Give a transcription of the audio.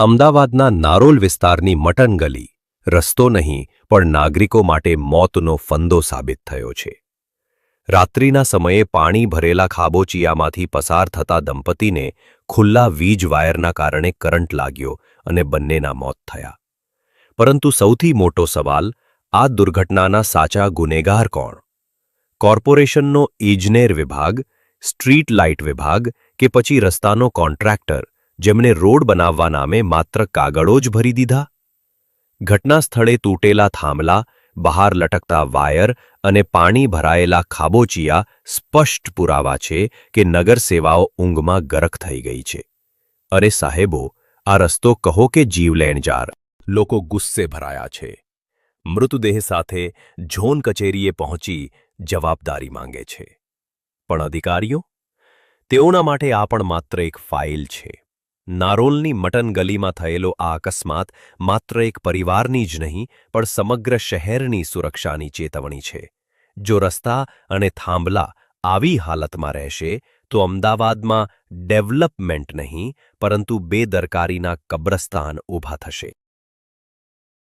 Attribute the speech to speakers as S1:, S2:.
S1: અમદાવાદના નારોલ વિસ્તારની મટન ગલી. રસ્તો નહીં, પણ નાગરિકો માટે મોતનો ફંદો સાબિત થયો છે. રાત્રિના સમયે પાણી ભરેલા ખાબોચિયામાંથી પસાર થતા દંપતીને ખુલ્લા વીજ વાયરના કારણે કરંટ લાગ્યો અને બંનેના મોત થયા. પરંતુ સૌથી મોટો સવાલ, આ દુર્ઘટનાના સાચા ગુનેગાર કોણ? કોર્પોરેશનનો ઇજનેર વિભાગ, સ્ટ્રીટ લાઇટ વિભાગ કે પછી રસ્તાનો કોન્ટ્રાક્ટર? જેમણે રોડ બનાવવા નામે માત્ર કાગળો જ ભરી દીધા. ઘટના સ્થળે તૂટેલા થાંભલા, બહાર લટકતા વાયર અને પાણી ભરાયેલા ખાબોચિયા સ્પષ્ટ પુરાવા છે કે નગરસેવાઓ ઊંઘમાં ગરક થઈ ગઈ છે. અરે સાહેબો, આ રસ્તો કહો કે જીવલેણ જાર. લોકો ગુસ્સે ભરાયા છે. મૃતદેહ સાથે ઝોન કચેરીએ પહોંચી જવાબદારી માંગે છે. પણ અધિકારીઓ? તેઓના માટે આ પણ માત્ર એક ફાઇલ છે. નારોલની મટન ગલીમાં થયેલો આ અકસ્માત માત્ર એક પરિવારની જ નહીં, પણ સમગ્ર શહેરની સુરક્ષાની ચેતવણી છે. જો રસ્તા અને થાંભલા આવી હાલતમાં રહેશે, તો અમદાવાદમાં ડેવલપમેન્ટ નહીં, પરંતુ બેદરકારીના કબ્રસ્તાન ઊભા થશે.